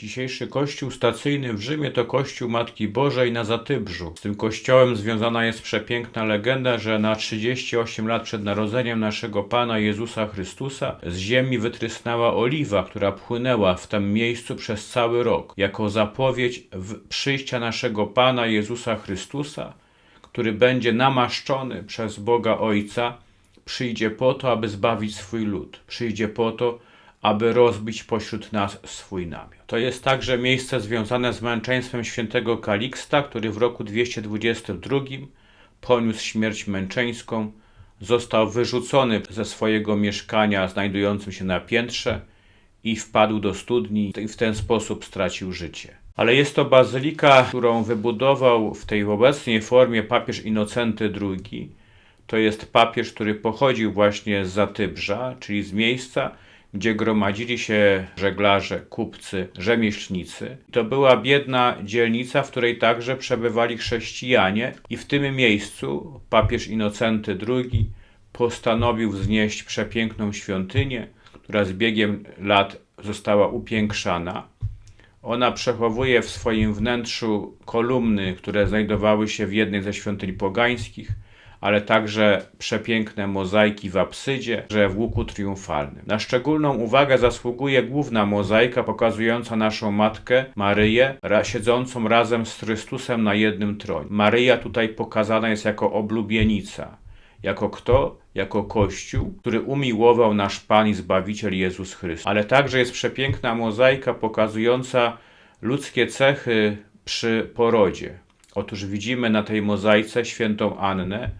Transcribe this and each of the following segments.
Dzisiejszy kościół stacyjny w Rzymie to kościół Matki Bożej na Zatybrzu. Z tym kościołem związana jest przepiękna legenda, że na 38 lat przed narodzeniem naszego Pana Jezusa Chrystusa z ziemi wytrysnęła oliwa, która płynęła w tym miejscu przez cały rok, jako zapowiedź przyjścia naszego Pana Jezusa Chrystusa, który będzie namaszczony przez Boga Ojca, przyjdzie po to, aby zbawić swój lud. Przyjdzie po to, aby rozbić pośród nas swój namiot. To jest także miejsce związane z męczeństwem świętego Kaliksta, który w roku 222 poniósł śmierć męczeńską, został wyrzucony ze swojego mieszkania znajdującym się na piętrze i wpadł do studni i w ten sposób stracił życie. Ale jest to bazylika, którą wybudował w tej obecnej formie papież Inocenty II. To jest papież, który pochodził właśnie z Zatybrza, czyli z miejsca, gdzie gromadzili się żeglarze, kupcy, rzemieślnicy. To była biedna dzielnica, w której także przebywali chrześcijanie, i w tym miejscu papież Inocenty II postanowił wznieść przepiękną świątynię, która z biegiem lat została upiększana. Ona przechowuje w swoim wnętrzu kolumny, które znajdowały się w jednej ze świątyń pogańskich, ale także przepiękne mozaiki w apsydzie, że w łuku triumfalnym. Na szczególną uwagę zasługuje główna mozaika pokazująca naszą matkę Maryję ra siedzącą razem z Chrystusem na jednym tronie. Maryja tutaj pokazana jest jako oblubienica. Jako kto? Jako Kościół, który umiłował nasz Pan i Zbawiciel Jezus Chrystus. Ale także jest przepiękna mozaika pokazująca ludzkie cechy przy porodzie. Otóż widzimy na tej mozaice świętą Annę,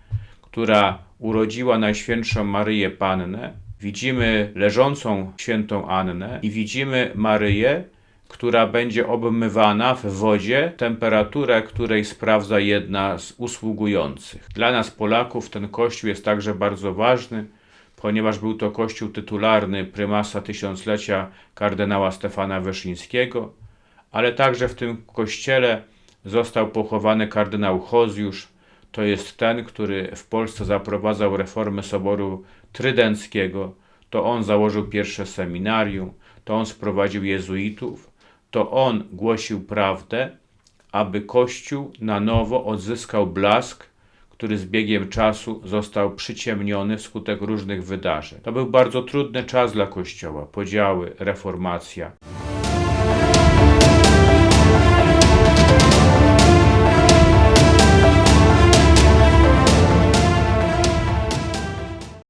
która urodziła Najświętszą Maryję Pannę. Widzimy leżącą świętą Annę i widzimy Maryję, która będzie obmywana w wodzie, temperaturę której sprawdza jedna z usługujących. Dla nas Polaków ten kościół jest także bardzo ważny, ponieważ był to kościół tytularny prymasa tysiąclecia kardynała Stefana Wyszyńskiego, ale także w tym kościele został pochowany kardynał Hozjusz, to jest ten, który w Polsce zaprowadzał reformę Soboru Trydenckiego, to on założył pierwsze seminarium, to on sprowadził jezuitów, to on głosił prawdę, aby Kościół na nowo odzyskał blask, który z biegiem czasu został przyciemniony wskutek różnych wydarzeń. To był bardzo trudny czas dla Kościoła, podziały, reformacja.